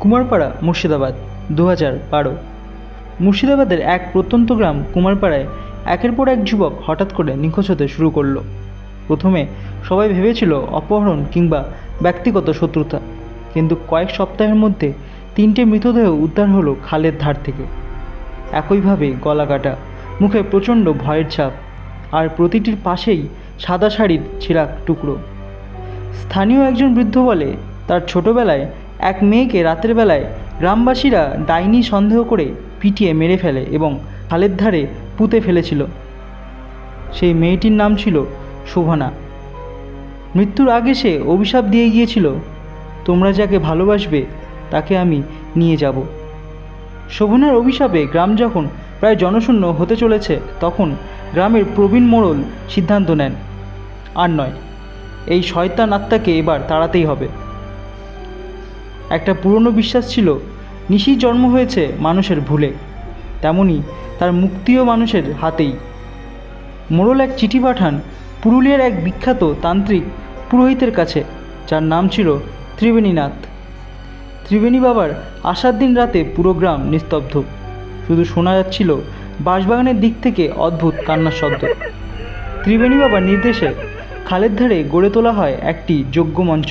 কুমারপাড়া, মুর্শিদাবাদ দু হাজার বারো। মুর্শিদাবাদের এক প্রত্যন্ত গ্রাম কুমারপাড়ায় একের পর এক যুবক হঠাৎ করে নিখোঁজ হতে শুরু করল। প্রথমে সবাই ভেবেছিল অপহরণ কিংবা ব্যক্তিগত শত্রুতা, কিন্তু কয়েক সপ্তাহের মধ্যে তিনটে মৃতদেহ উদ্ধার হলো খালের ধার থেকে। একইভাবে গলা কাটা, মুখে প্রচণ্ড ভয়ের ছাপ আর প্রতিটির পাশেই সাদা শাড়ির ছেঁড়া টুকরো। স্থানীয় একজন বৃদ্ধ বলে তার ছোটবেলায় এক মেয়েকে রাতের বেলায় গ্রামবাসীরা ডাইনি সন্দেহ করে পিটিয়ে মেরে ফেলে এবং খালের ধারে পুঁতে ফেলেছিল। সেই মেয়েটির নাম ছিল শোভনা। মৃত্যুর আগে সে অভিশাপ দিয়ে গিয়েছিল, তোমরা যাকে ভালোবাসবে তাকে আমি নিয়ে যাব। শোভনার অভিশাপে গ্রাম যখন প্রায় জনশূন্য হতে চলেছে, তখন গ্রামের প্রবীণ মোড়ল সিদ্ধান্ত নেন, আর নয়, এই শয়তান আত্মাকে এবার তাড়াতেই হবে। একটা পুরনো বিশ্বাস ছিল নিশি জন্ম হয়েছে মানুষের ভুলে। তেমনি তার মুক্তিও মানুষের হাতেই। মোড়ল এক চিঠি পাঠান পুরুলিয়ার এক বিখ্যাত তান্ত্রিক পুরোহিতের কাছে, যার নাম ছিল ত্রিবেণীনাথ। ত্রিবেণী বাবার আসার দিন রাতে পুরো গ্রাম নিস্তব্ধ। শুধু শোনা যাচ্ছিল বাঁশবাগানের দিক থেকে অদ্ভুত কান্নার শব্দ। ত্রিবেণী বাবার নির্দেশে খালের ধারে গড়ে তোলা হয় একটি যজ্ঞ মঞ্চ।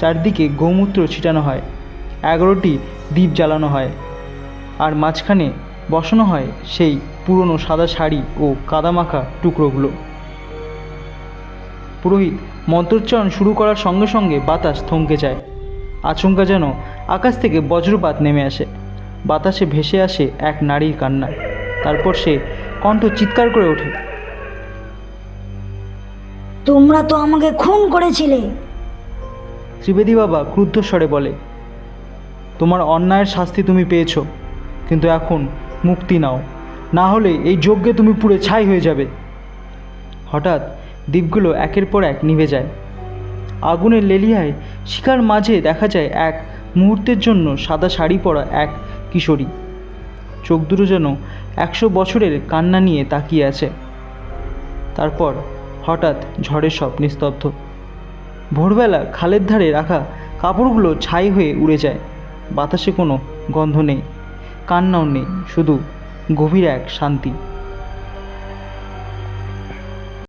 চারদিকে গৌমূত্র ছিটানো হয়, এগারোটি দ্বীপ জ্বালানো হয়, আর মাঝখানে বসানো হয় সেই পুরনো সাদা শাড়ি ও কাদামাখা টুকরোগুলো। পুরোহিত মন্ত্রোচ্চারণ শুরু করার সঙ্গে সঙ্গে বাতাস থমকে যায়। আচমকা যেন আকাশ থেকে বজ্রপাত নেমে আসে। বাতাসে ভেসে আসে এক নারীর কান্না। তারপর সে কণ্ঠ চিৎকার করে ওঠে। তোমরা তো আমাকে খুন করেছিলে। ত্রিবেদী বাবা ক্রুদ্ধ স্বরে বলে, তোমার অন্যায়ের শাস্তি তুমি পেয়েছ, কিন্তু এখন মুক্তি নাও। না হলে এই যজ্ঞে তুমি পুড়ে ছাই হয়ে যাবে। হঠাৎ দ্বীপগুলো একের পর এক নিভে যায়। আগুনের লেলিহায় শিকার মাঝে দেখা যায় এক মুহূর্তের জন্য সাদা শাড়ি পরা এক কিশোরী। চোখ দুটো যেন একশো বছরের কান্না নিয়ে তাকিয়ে আছে। তারপর হঠাৎ ঝড়ের সব নিস্তব্ধ ভোরবেলা খালের ধারে রাখা কাপড়গুলো ছাই হয়ে উড়ে যায়। বাতাসে কোনো গন্ধ নেই, কান্নাও নেই, শুধু গভীর এক শান্তি।